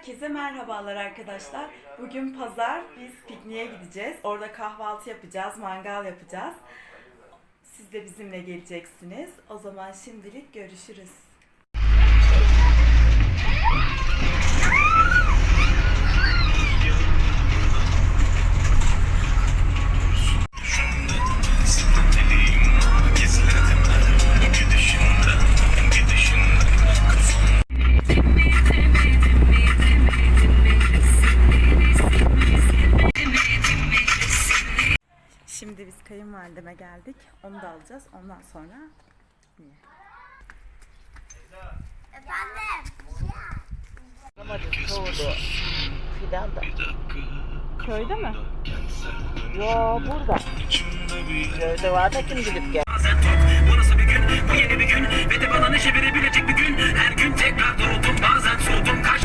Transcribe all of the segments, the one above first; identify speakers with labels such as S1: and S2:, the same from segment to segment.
S1: Herkese merhabalar arkadaşlar. Bugün pazar. Biz pikniğe gideceğiz. Orada kahvaltı yapacağız, mangal yapacağız. Siz de bizimle geleceksiniz. O zaman şimdilik görüşürüz. Kayınvalideme geldik. Onu da alacağız. Ondan sonra
S2: Efendim.
S3: Soğudu. Fidan da.
S1: köyde mi?
S3: Yo burada. Köyde var da kim gidip gel.
S4: Bu nasıl bir gün? Bu yeni bir gün ve de bana neşe verebilecek bir gün. Her gün tekrar doğdum bazen soğudum kaç.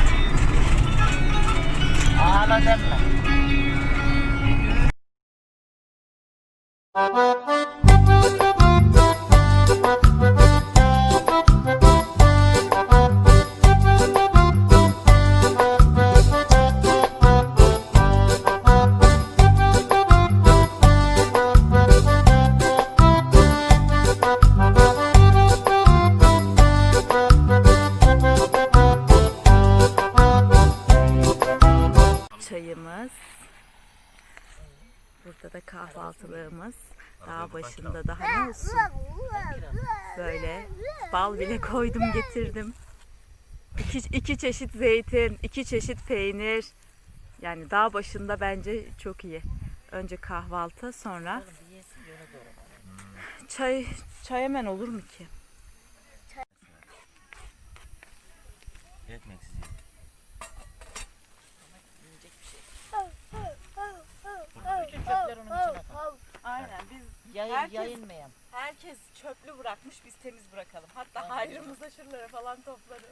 S3: Ağla deme.
S1: Música kahvaltılığımız. Daha başında daha ne olsun? Böyle bal bile koydum getirdim. İki, iki çeşit zeytin, iki çeşit peynir. Yani dağ başında bence çok iyi. Önce kahvaltı sonra çay çay hemen olur mu ki?
S3: Çöpler onun içine atar.
S1: Aynen biz
S3: Yayın,
S1: Herkes-
S3: yayınmayalım.
S1: herkes çöplü bırakmış biz temiz bırakalım. Hatta hayrımıza şuralara falan toplarız.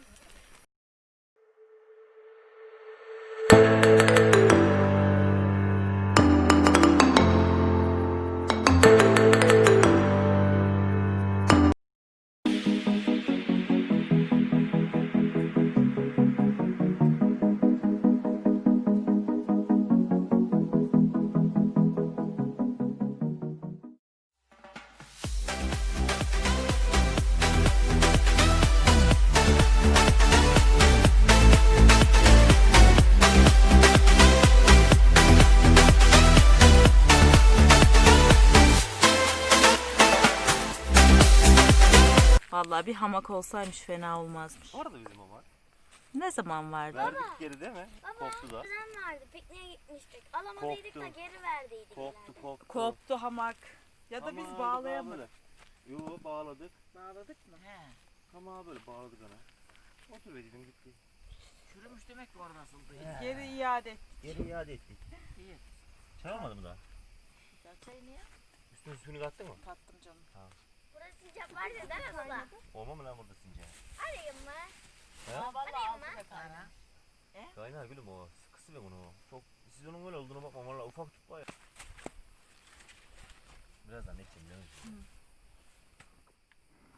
S1: Vallahi bir hamak olsaymış fena olmazmış.
S5: Orada bizim o var.
S1: Ne zaman vardı?
S5: Verdik geri değil mi?
S2: Baba
S5: Koptu da.
S2: kuzen vardı. Pikniğe gitmiştik. Alamadıydık da
S5: Koptu.
S2: geri verdiydik.
S5: Koptu koptu.
S1: Koptu hamak. Ya da biz
S5: Ama
S1: bağlayamadık.
S5: Yo bağladık.
S1: Bağladık mı?
S3: He.
S5: Ama böyle bağladık ana. Otur be dedim gitti.
S3: Çürümüş demek ki orada asıldı.
S1: Geri iade et.
S5: Geri iade ettik.
S3: İyi.
S5: Çay mı daha?
S3: Güzel çay niye?
S5: Üstüne suyunu kattın mı?
S1: Tattım canım.
S2: Burası sıcak var ya değil mi baba?
S5: Olma mı lan burada since?
S2: Arayayım mı?
S5: He?
S2: Arayayım mı?
S3: Ara.
S5: Kaynar gülüm o. Sıkısı be bunu. Çok siz onun böyle olduğunu bakma valla ufak tut baya. Birazdan ne içeyim biliyor musun?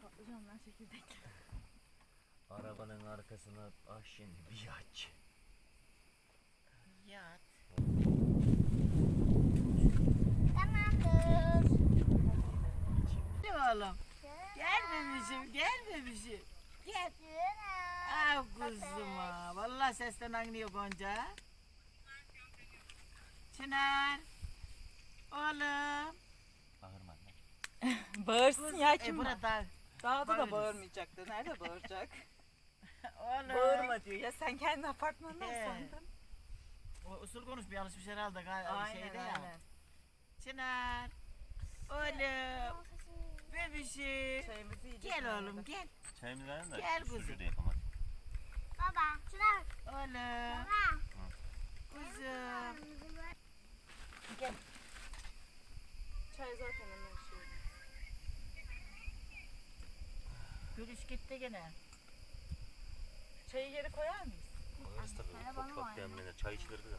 S1: Patlıcanlar çekirdek.
S5: Arabanın arkasına ah şimdi bir aç.
S3: Yat.
S2: Tamamdır.
S3: Hadi oğlum. Gel bebişim, gel bebişim. Gel. Ah kuzuma. Vallahi sesten anlıyor Gonca. Çınar. Oğlum.
S5: Ağırma lan.
S1: Bağırsın ya
S3: E
S1: kim var?
S3: burada.
S1: Dağda da
S3: bağırırız.
S1: bağırmayacaktı. Nerede bağıracak?
S3: Oğlum.
S1: Bağırma diyor. Ya sen kendi apartmandan
S3: He.
S1: sandın.
S3: O usul konuş bir alışmış herhalde galiba
S1: Aynen
S3: şeyde ya.
S1: aynen.
S3: Çınar. Oğlum. Bebişim.
S1: Çayımızı yiyeceğiz.
S3: Gel oğlum gel.
S5: Çayımızı verin de
S3: Gel kuzum.
S5: da yapamadık.
S2: Baba şuna
S3: Oğlum.
S2: baba.
S3: Kuzum.
S1: Çay zaten hemen şey.
S3: Gülüş gitti gene.
S1: Çayı geri koyar mıyız?
S5: Koyarız tabii. Toprak demlenir. Çay içilirdi de.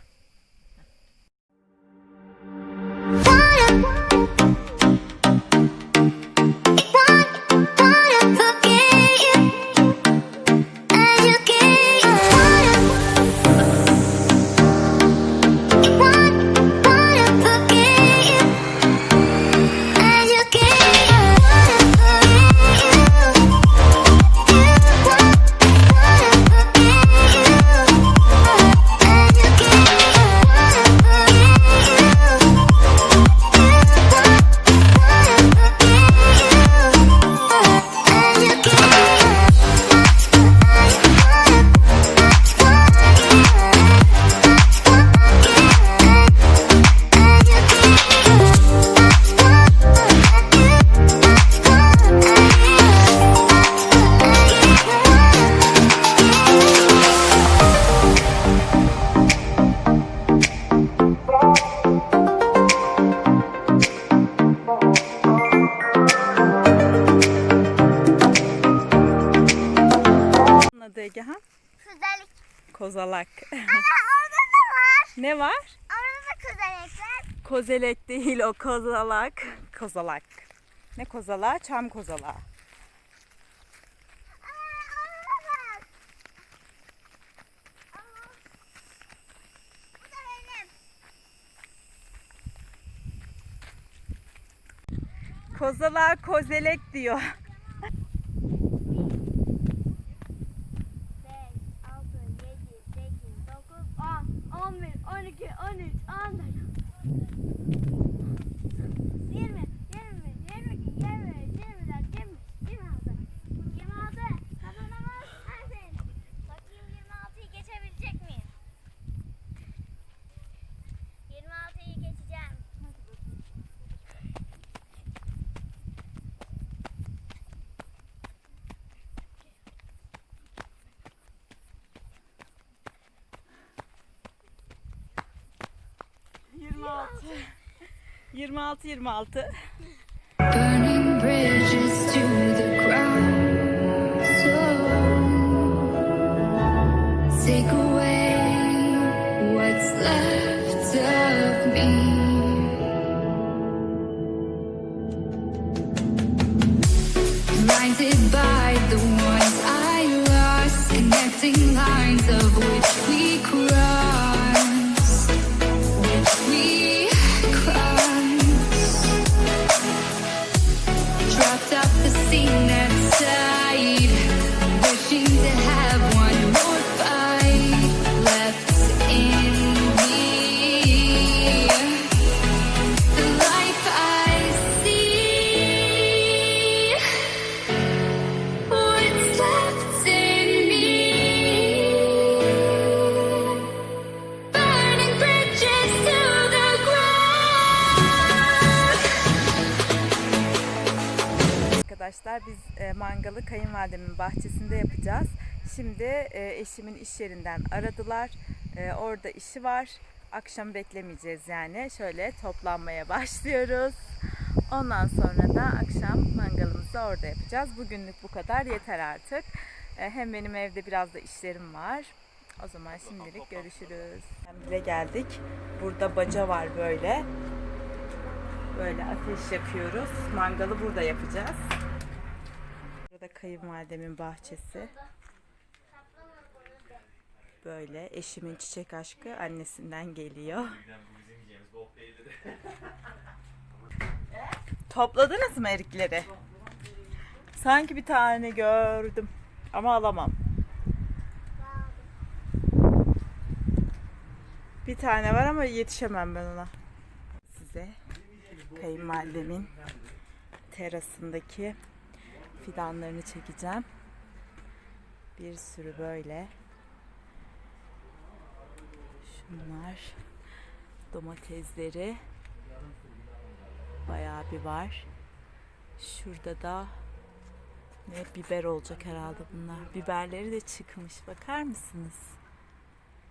S1: Kozalak.
S2: orada da var.
S1: ne var?
S2: Orada da közelekler.
S1: Kozelek değil o kozalak. Kozalak. Ne kozalağı? Çam kozalağı.
S2: Aa, var. Aa.
S1: Kozalağa kozelek diyor.
S2: なんだよ。26 26.
S6: burning bridges
S1: kayınvalidemin bahçesinde yapacağız. Şimdi e, eşimin iş yerinden aradılar. E, orada işi var. Akşam beklemeyeceğiz yani. Şöyle toplanmaya başlıyoruz. Ondan sonra da akşam mangalımızı orada yapacağız. Bugünlük bu kadar yeter artık. E, hem benim evde biraz da işlerim var. O zaman şimdilik görüşürüz. Bile geldik. Burada baca var böyle. Böyle ateş yakıyoruz. Mangalı burada yapacağız. Burada kayınvalidemin bahçesi. Böyle eşimin çiçek aşkı annesinden geliyor. Topladınız mı erikleri? Sanki bir tane gördüm ama alamam. Bir tane var ama yetişemem ben ona. Size kayınvalidemin terasındaki fidanlarını çekeceğim. Bir sürü böyle. Şunlar domatesleri bayağı bir var. Şurada da ne biber olacak herhalde bunlar. Biberleri de çıkmış. Bakar mısınız?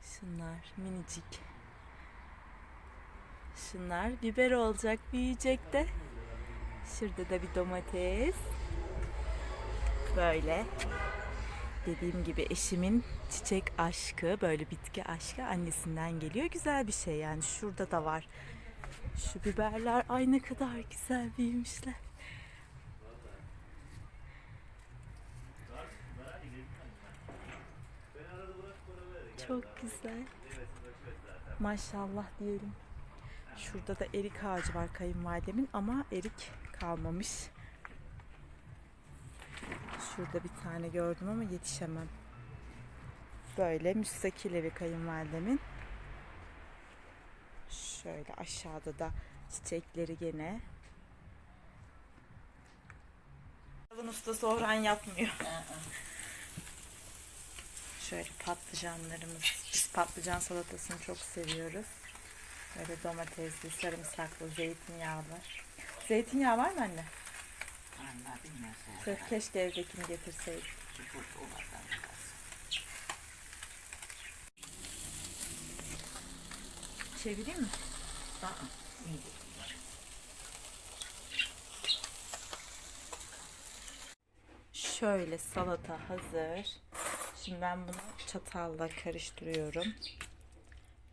S1: Şunlar minicik. Şunlar biber olacak, büyüyecek de. Şurada da bir domates. Böyle. Dediğim gibi eşimin çiçek aşkı, böyle bitki aşkı annesinden geliyor. Güzel bir şey yani. Şurada da var. Şu biberler ay ne kadar güzel büyümüşler. Çok güzel. Maşallah diyelim. Şurada da erik ağacı var kayınvalidemin ama erik kalmamış. Şurada bir tane gördüm ama yetişemem. Böyle müstakil evi kayınvalidemin. Şöyle aşağıda da çiçekleri gene. Yalın ustası Orhan yapmıyor. Şöyle patlıcanlarımız. Biz patlıcan salatasını çok seviyoruz. Böyle domatesli, sarımsaklı, zeytinyağlı. Zeytinyağı var mı anne? Ke- Keşke evdekini getirseydik. Çevireyim mi? Şöyle salata hazır. Şimdi ben bunu çatalla karıştırıyorum.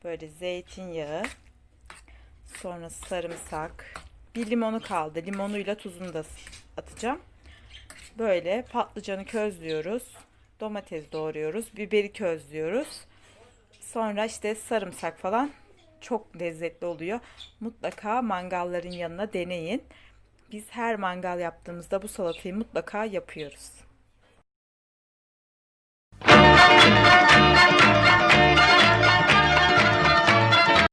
S1: Böyle zeytinyağı, sonra sarımsak, bir limonu kaldı. Limonuyla tuzunu da atacağım. Böyle patlıcanı közlüyoruz. Domates doğruyoruz. Biberi közlüyoruz. Sonra işte sarımsak falan çok lezzetli oluyor. Mutlaka mangalların yanına deneyin. Biz her mangal yaptığımızda bu salatayı mutlaka yapıyoruz.